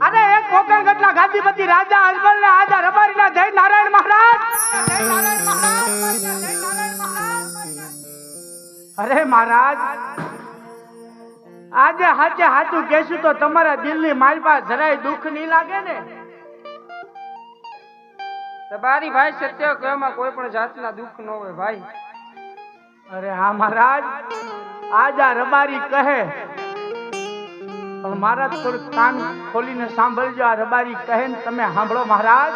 અરે એક કોકણ ગટલા ગાદીપતિ રાજા અજમલ ને આજા રબારી ના જય નારાયણ મહારાજ. અરે મહારાજ, આજે હાચે હાચું કહેશું તો તમારા દિલની મારી પાસ જરાય દુઃખ નહીં લાગે ને? તમારી ભાઈ સત્ય કહેવામાં કોઈ પણ જાતના દુઃખ ન હોય ભાઈ. અરે હા મહારાજ, આજા રબારી કહે પણ મહારાજ થોડું કાન ખોલીને સાંભળજો આ રબારી કહે તમે સાંભળો મહારાજ.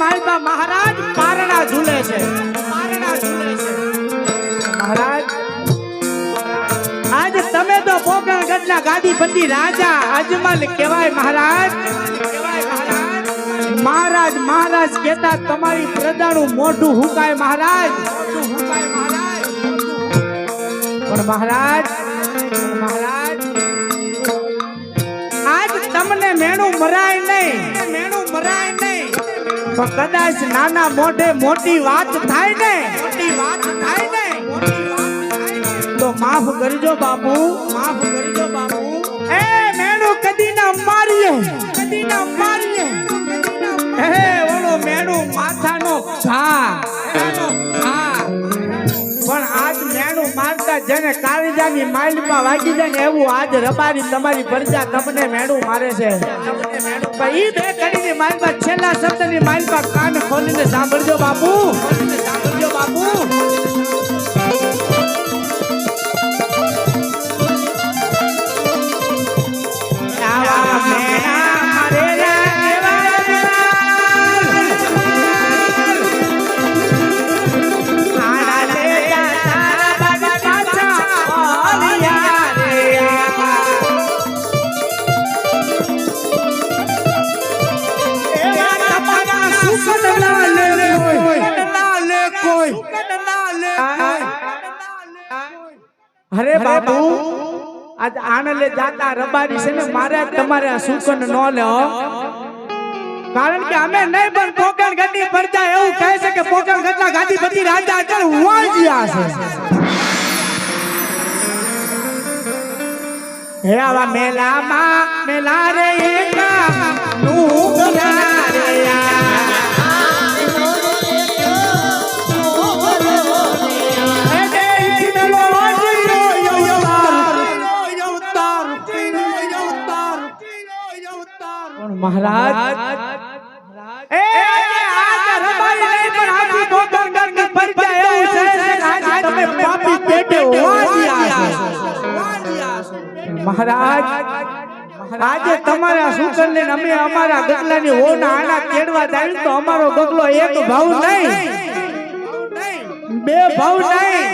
માલબા મહારાજ પારણા ઝૂલે છે. પારણા ઝૂલે છે. મહારાજ, આજ તમે તો પોકરણગઢના ગાદીપતિ રાજા અજમલ કહેવાય મહારાજ. મહારાજ મહારાજ કહેતા તમારી પ્રજાનું મોઢું હુકાય મહારાજ. પણ મહારાજ મહારાજ, આજ તમને મેણું મરાય નહીં. તો કદાચ નાના મોઢે મોટી વાત થાય ને, મોટી વાત થાય ને તો માફ કરજો બાપુ, માફ કરજો બાપુ. એ મેણું કદી ના મારીએ. કદી ના મારીએ. એ ઓલો મેણું માથાનો ઘા પણ આજ મેણું મારતા જેને કાળજાની માઇલમાં વાગી જાય ને એવું આજ રબારી તમારી પ્રજા તમને મેણું મારે છે. પણ ઈ બે કડીની છેલ્લા શબ્દની માઇલમાં કાન ખોલીને સાંભળજો બાપુ. અરે બાપુ આજ આણલે જાતા રબારી છે ને મારે તમારે આ સુકન ન લો કારણ કે અમે નહીં પણ પોકણ ગઢની પડતા એવું કહે છે કે પોકણ ગાડી પછી રાજા અત્યારે વાંજ્યા છે. હે આવા મેલામાં મેલા રે એકા નું અમારા ગગલાની હોના આના કેડવા જાય તો અમારો ગગલો એક ભાવ નહીં. બે ભાવ નહીં.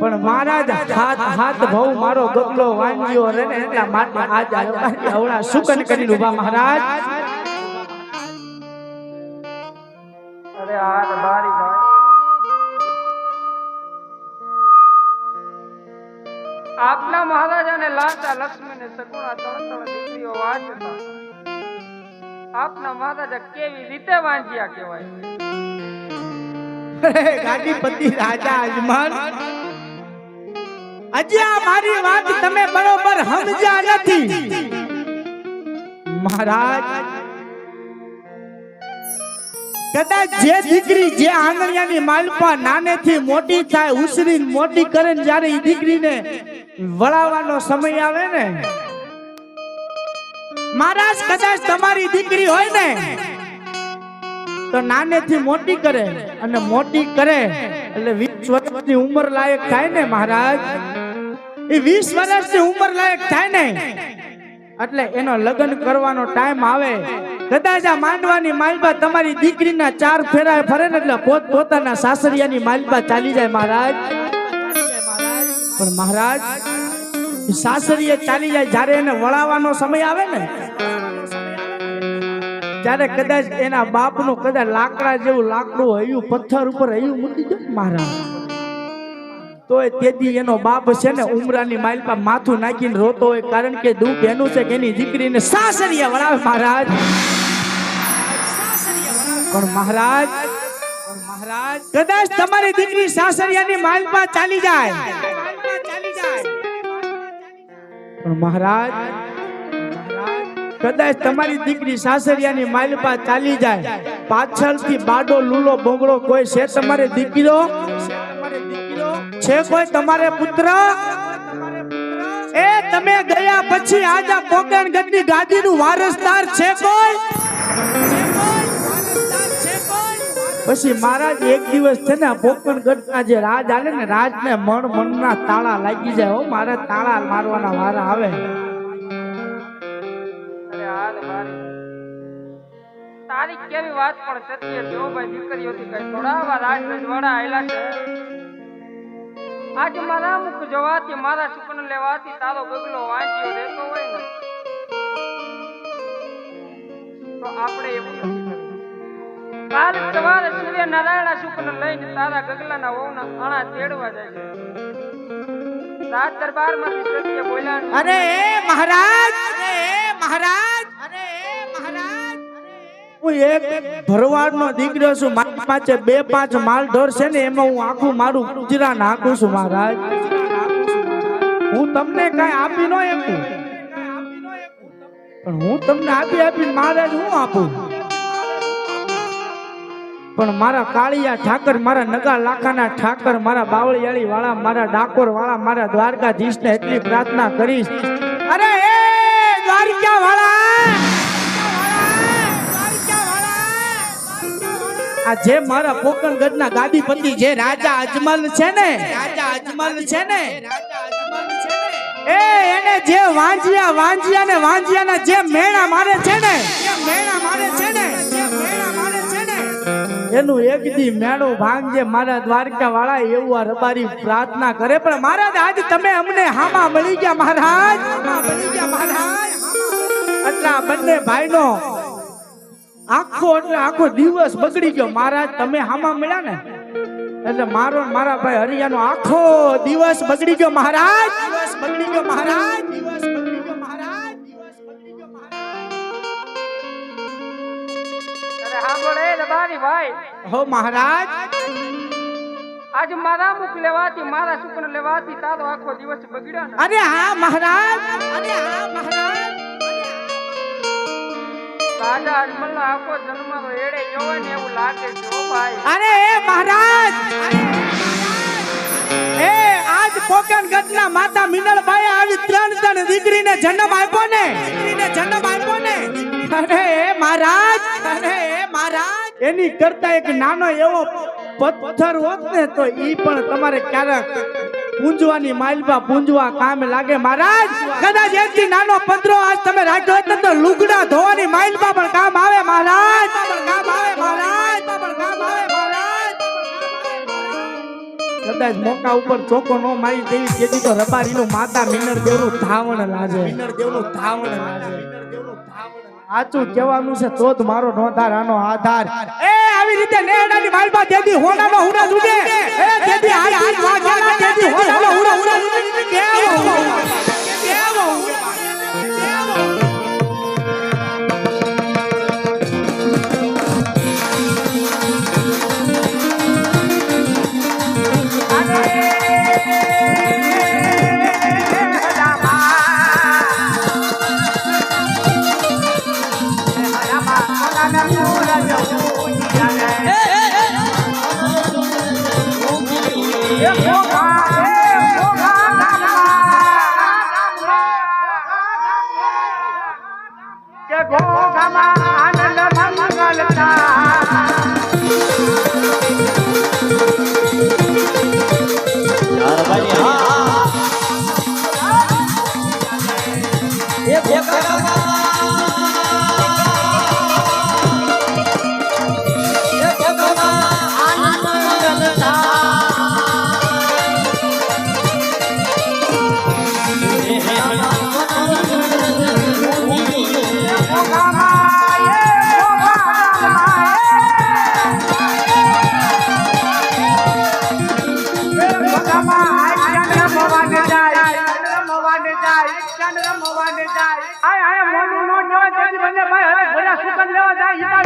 પણ મહારાજ, હાથ હાથ ભાવ મારો ગગલો વાંચ્યો રે ને એટલા માટે આજ આવડા સુકન કરી ઊભા મહારાજ. અરે આ લાંચા લક્ષ્મી ને સગુણા ત્રણ ત્રણ દીકરીઓ વાંચતા. આપના મહારાજા કેવી રીતે વાંચ્યા કહેવાય? કદાચ જે દીકરી જે આંગણિયાની માલપા નાનેથી મોટી થાય, ઉછરીને મોટી કરે ને જ્યારે એ દીકરીને વળાવવાનો સમય આવે ને? મહારાજ, કદાચ તમારી દીકરી હોય ને, તો નાનેથી મોટી કરે અને મોટી કરે. એટલે વીસ વર્ષની ઉંમર લાયક થાય ને મહારાજ? એ વીસ વર્ષની ઉંમર લાયક થાય ને? એટલે એનો લગ્ન કરવાનો ટાઈમ આવે. કદાચ આ માંડવાની માલબા તમારી દીકરીના ચાર ફેરા ફરે ને એટલે પોત પોતાના સાસરિયાની માલબા ચાલી જાય મહારાજ. પણ મહારાજ, સાસરીએ ચાલી જાય જ્યારે એને વળાવવાનો સમય આવે ને, ત્યારે કદાચ એના બાપનું કદાચ લાકડા જેવું લાકડું હયું, પથ્થર ઉપર હયું મૂકી દે મહારાજ. તો તેથી એનો બાપ છે ને ઉમરાની માઇલ પર માથું નાખીને રોતો હોય, કારણ કે દુઃખ એનું છે કે એની દીકરીને સાસરિયા વળાવે મહારાજ. પણ મહારાજ મહારાજ કદાચ તમારી દીકરી સાસરિયાની પર ચાલી જાય. પણ મહારાજ, કદાચ તમારી દીકરી સાસરિયાની માલપા ચાલી જાય. પાછળથી બાડો, લૂલો, બોગડો કોઈ છે તમારે દીકરો છે કોઈ તમારે પુત્ર? એ તમે ગયા પછી આજા પોકણ ગઢની ગાદીનું વારસદાર છે કોઈ? પછી મહારાજ એક દિવસ છે ને પોકણગઢના જે રાજ આલે ને, રાજને મણ મણના તાળા લાગી જાય હો. મારે તાળા મારવાના વારા આવે. તારી કેવી વાત પણ સત્ય રાજ આજ મારા મુખ જોવાથી મારા સુકન લેવાથી તારો ને. તો આપણે એવું. કાલ સવારે સૂર્ય નારાયણ શુક્ર લઈને તારા ગગલાના વહુના આણા તેડવા જાય છે. દરબાર દરબારમાંથી સત્ય બોલ્યા અરે મહારાજ અરે મહારાજ અરે મહારાજ. હું એક ભરવાડનો દીકરો છું, મારી બે પાંચ માલ છે ને, એમાં હું આખું મારું ગુજરા નાખું છું મહારાજ. હું તમને કઈ આપી નો શકું. પણ હું તમને આપી આપી મહારાજ હું આપું? પણ મારા કાળિયા ઠાકર, મારા નગા લાખાના ઠાકર, મારા બાવળિયાળી વાળા મારા ડાકોર વાળા મારા દ્વારકાધીશ ને એટલી પ્રાર્થના કરીશ. અરે આ જે મારા પોકણગઢના ગાદીપતિ જે રાજા અજમલ છે ને, રાજા અજમલ છે ને, એ એને જે વાંજિયા વાંજિયા ને છે ને જે મેણા મારે છે ને મેણા મારે છે ને એનું એક દી મેળો ભાંગજે મારા દ્વારકા વાળા એવું આ રબારી પ્રાર્થના કરે. પણ મહારાજ આજ તમે અમને હામા મળી ગયા મહારાજ. મળી ગયા મહારાજ. એટલે આ બંને ભાઈનો આખો એટલે આખો દિવસ બગડી ગયો. મહારાજ તમે હામા મળ્યા ને? એટલે મારો મારા ભાઈ હરિયાનો આખો દિવસ બગડી ગયો મહારાજ. દિવસ બગડી ગયો મહારાજ. હા ભાઈ. હો મહારાજ. આજ મારા મુખ લેવાથી મારા શુક્ર લેવાથી તારો આખો દિવસ બગડ્યો ને. અરે હા મહારાજ. અરે હા મહારાજ. રાજા અજમલનો આખો જન્મ એડે જોવે ને એવું લાગે છે ભાઈ. અરે મહારાજ. એ આજ પોકણગઢના માતા મિનળબાઈ આવી ત્રણ ત્રણ દીકરીને જન્મ આપ્યો ને. દીકરીને જન્મ આપ્યો ને. અરે મહારાજ. અરે મહારાજ. એની કરતા એક નાનો એવો પથ્થર હોત ને તો ઈ પણ તમારે ક્યારેક પૂંજવાની માલપા પૂંજવા કામ લાગે. મહારાજ, કદાચ એથી નાનો પથરો આજ તમે રાખ્યો હોય તો લુગડા ધોવાની માલપા પણ કામ આવે, મહારાજ. કામ આવે મહારાજ કામ આવે કદાચ મોકા ઉપર ચોકો નો મારી દેવી તેથી તો રબારીનું માતા મિનર દેવનું ધાવણ લાગે મિનર દેવનું ધાવણ લાગે સાચું કહેવાનું છે, તો જ મારો નોંધાર આનો આધાર. એ આવી રીતે નેડાની માલપા દેદી હોનાનો હુડા જુદે એ દેદી હાલ હાલ વાગ્યાના દેદી હોનાનો હુડા હુડા કેવો કેવો કેવો Mama. ಇದ್ದಾರೆ